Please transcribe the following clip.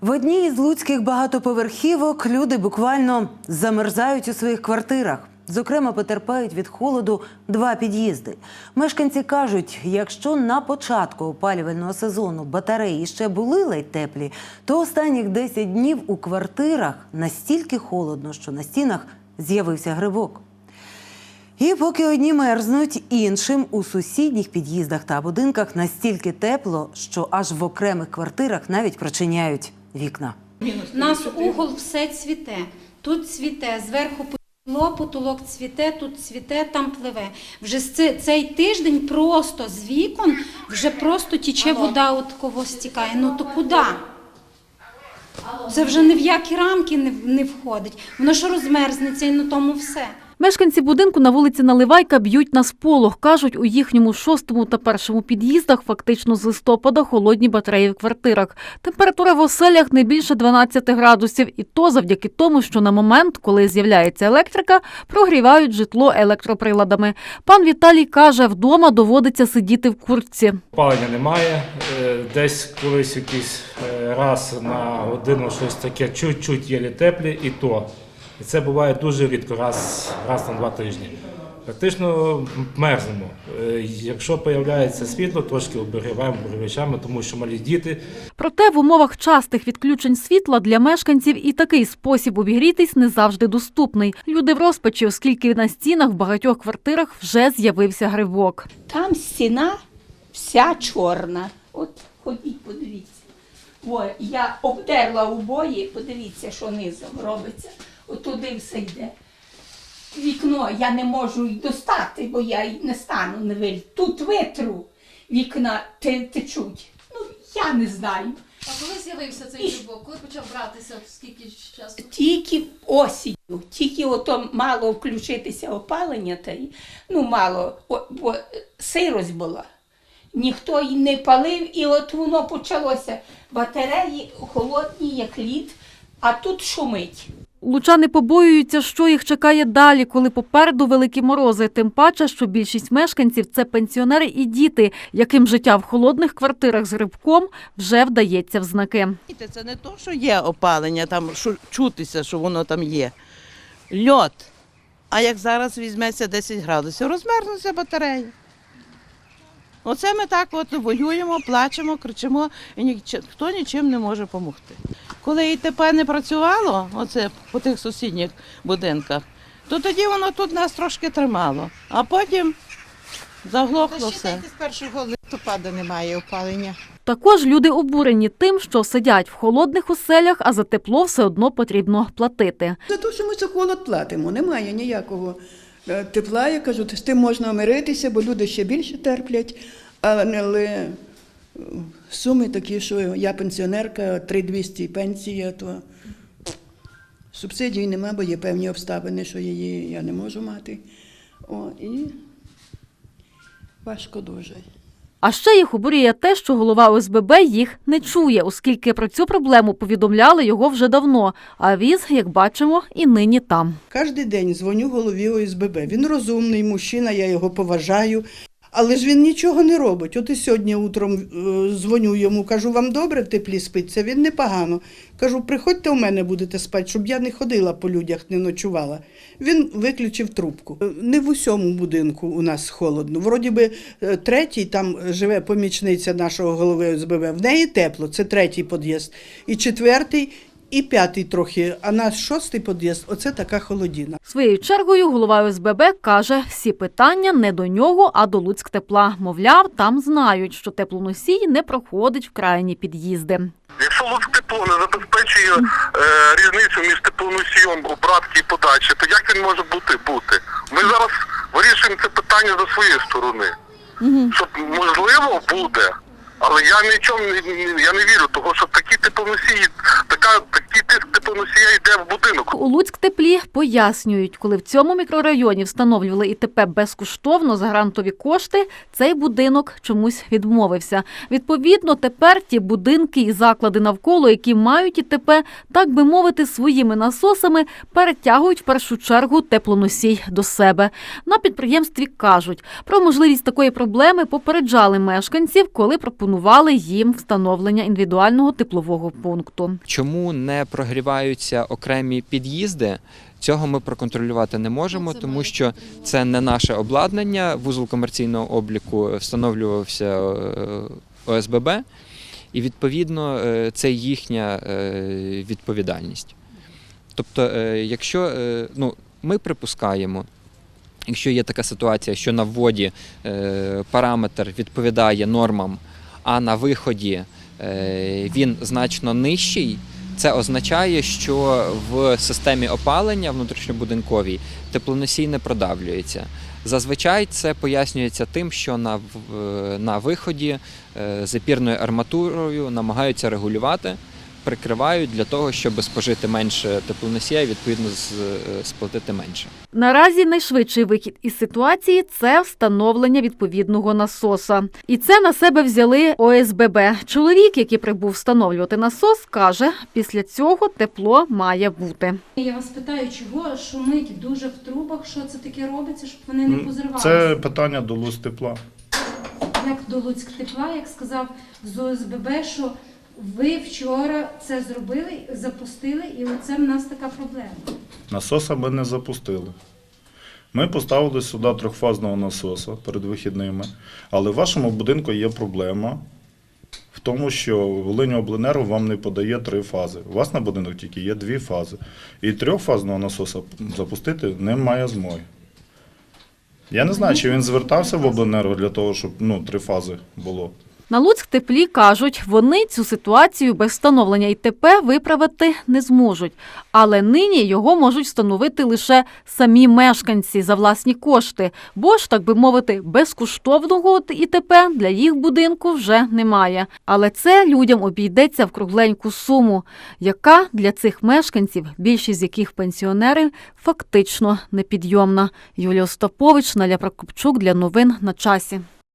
В одній із луцьких багатоповерхівок люди буквально замерзають у своїх квартирах. Зокрема, потерпають від холоду два під'їзди. Мешканці кажуть, якщо на початку опалювального сезону батареї ще були ледь теплі, то останніх 10 днів у квартирах настільки холодно, що на стінах з'явився грибок. І поки одні мерзнуть, іншим у сусідніх під'їздах та будинках настільки тепло, що аж в окремих квартирах навіть прочиняють вікна. У нас угол все цвіте. Тут цвіте, зверху потекло, потолок цвіте, тут цвіте, там пливе. Вже з цей тиждень просто з вікон вже просто тіче вода, от кого стікає. Ну то куди? Це вже ні в які рамки не входить. Воно ж розмерзнеться і на тому все. Мешканці будинку на вулиці Наливайка б'ють на сполох. Кажуть, у їхньому шостому та першому під'їздах фактично з листопада холодні батареї в квартирах. Температура в оселях не більше 12 градусів, і то завдяки тому, що на момент, коли з'являється електрика, прогрівають житло електроприладами. Пан Віталій каже, вдома доводиться сидіти в куртці. Опалення немає. Е, Десь колись якийсь е, раз на годину щось таке чуть-чуть єлі теплі, і то. І це буває дуже рідко, раз, раз на два тижні. Практично мерзнемо. Е, Якщо з'являється світло, трошки обігріваємо обігрівачами, тому що малі діти. Проте в умовах частих відключень світла для мешканців і такий спосіб обігрітись не завжди доступний. Люди в розпачі, оскільки на стінах в багатьох квартирах вже з'явився грибок. Там стіна вся чорна. От ходіть, подивіться. О, я обдерла обої, подивіться, що низом робиться. От туди все йде. Вікно я не можу й достати, бо я й не стану не виль. Тут витру вікна течуть. Ну, я не знаю. А коли з'явився цей грибок? Коли почав братися? Скільки часу? Тільки осінню, тільки ото мало включитися опалення, та й, ну мало, о, бо сирость була. Ніхто й не палив, і от воно почалося. Батареї холодні, як лід, а тут шумить. Лучани побоюються, що їх чекає далі, коли попереду великі морози. Тим паче, що більшість мешканців це пенсіонери і діти, яким життя в холодних квартирах з грибком вже вдається в знаки. Це не то, що є опалення, там що чутися, що воно там є. Льот. А як зараз візьметься 10 градусів, розмерзнуться батареї. Оце ми так от воюємо, плачемо, кричимо, і ніхто нічим не може допомогти. Коли ІТП не працювало, оце по тих сусідніх будинках, то тоді воно тут нас трошки тримало, а потім заглохло все. з 1 листопада немає опалення. Також люди обурені тим, що сидять в холодних оселях, а за тепло все одно потрібно платити. За те, що ми за холод платимо, немає ніякого е, тепла. Я кажу, з тим можна миритися, бо люди ще більше терплять. Але е, суми такі, що я пенсіонерка, 3200 пенсія, то субсидій нема, бо є певні обставини, що її я не можу мати. О, і важко дуже. А ще їх обурює те, що голова ОСББ їх не чує, оскільки про цю проблему повідомляли його вже давно. А віз, як бачимо, і нині там. Кожен день дзвоню голові ОСББ. Він розумний мужчина, я його поважаю. Але ж він нічого не робить. От і сьогодні утром е, дзвоню йому, кажу, вам добре в теплі спиться? Він непогано. Кажу, приходьте у мене будете спати, щоб я не ходила по людях, не ночувала. Він виключив трубку. Е, Не в усьому будинку у нас холодно. Вроді би е, третій, там живе помічниця нашого голови ОСББ, в неї тепло, це третій під'їзд. І четвертий, і п'ятий трохи, а наш шостий під'їзд оце така холодіна. Своєю чергою голова ОСББ каже, всі питання не до нього, а до Луцьктепла. Мовляв, там знають, що теплоносій не проходить в крайні під'їзди. Якщо Луцьк тепло не забезпечує е, різницю між теплоносієм обратки і подачі, то як він може бути бути? Ми зараз вирішуємо це питання за своєї сторони. Щоб можливо буде, але я нічого не я не вірю, того що такі теплоносії, така такий йде в будинок. у Луцьк теплі пояснюють, коли в цьому мікрорайоні встановлювали ІТП безкоштовно за грантові кошти, цей будинок чомусь відмовився. Відповідно, тепер ті будинки і заклади навколо, які мають ІТП, так би мовити, своїми насосами перетягують в першу чергу теплоносій до себе. На підприємстві кажуть, про можливість такої проблеми попереджали мешканців, коли пропонували їм встановлення індивідуального теплового пункту. Чому не прогріваються окремі під'їзди? Цього ми проконтролювати не можемо, тому що це не наше обладнання. Вузол комерційного обліку встановлювався е, ОСББ, і відповідно е, це їхня е, відповідальність. Тобто, якщо ну, ми припускаємо, якщо є така ситуація, що на вводі параметр відповідає нормам, а на виході він значно нижчий, це означає, що в системі опалення внутрішньобудинковій теплоносій не продавлюється. Зазвичай це пояснюється тим, що на, на виході е, запірною арматурою намагаються регулювати, прикривають для того, щоб спожити менше теплоносія і відповідно з- е, сплатити менше. Наразі найшвидший вихід із ситуації це встановлення відповідного насоса. І це на себе взяли ОСББ. Чоловік, який прибув встановлювати насос, каже, після цього тепло має бути. Я вас питаю, чого шумить дуже в трубах, що це таке робиться, щоб вони не позривалися? Це питання до Луз тепла. Як до Луцьк тепла, як сказав з ОСББ, що ви вчора це зробили, запустили, і оце в нас така проблема. Насоса ми не запустили. Ми поставили сюди трьохфазного насоса перед вихідними, але в вашому будинку є проблема в тому, що Волиньобленерго вам не подає три фази. У вас на будинок тільки є дві фази. І трьохфазного насоса запустити немає змоги. Я не знаю, чи він звертався в обленерго для того, щоб ну, три фази було. На Луцьк теплі кажуть, вони цю ситуацію без встановлення ІТП виправити не зможуть. Але нині його можуть встановити лише самі мешканці за власні кошти. Бо ж, так би мовити, безкоштовного ІТП для їх будинку вже немає. Але це людям обійдеться в кругленьку суму, яка для цих мешканців, більшість з яких пенсіонери, фактично непідйомна. Юлія Остапович, Наля Прокопчук для новин на часі.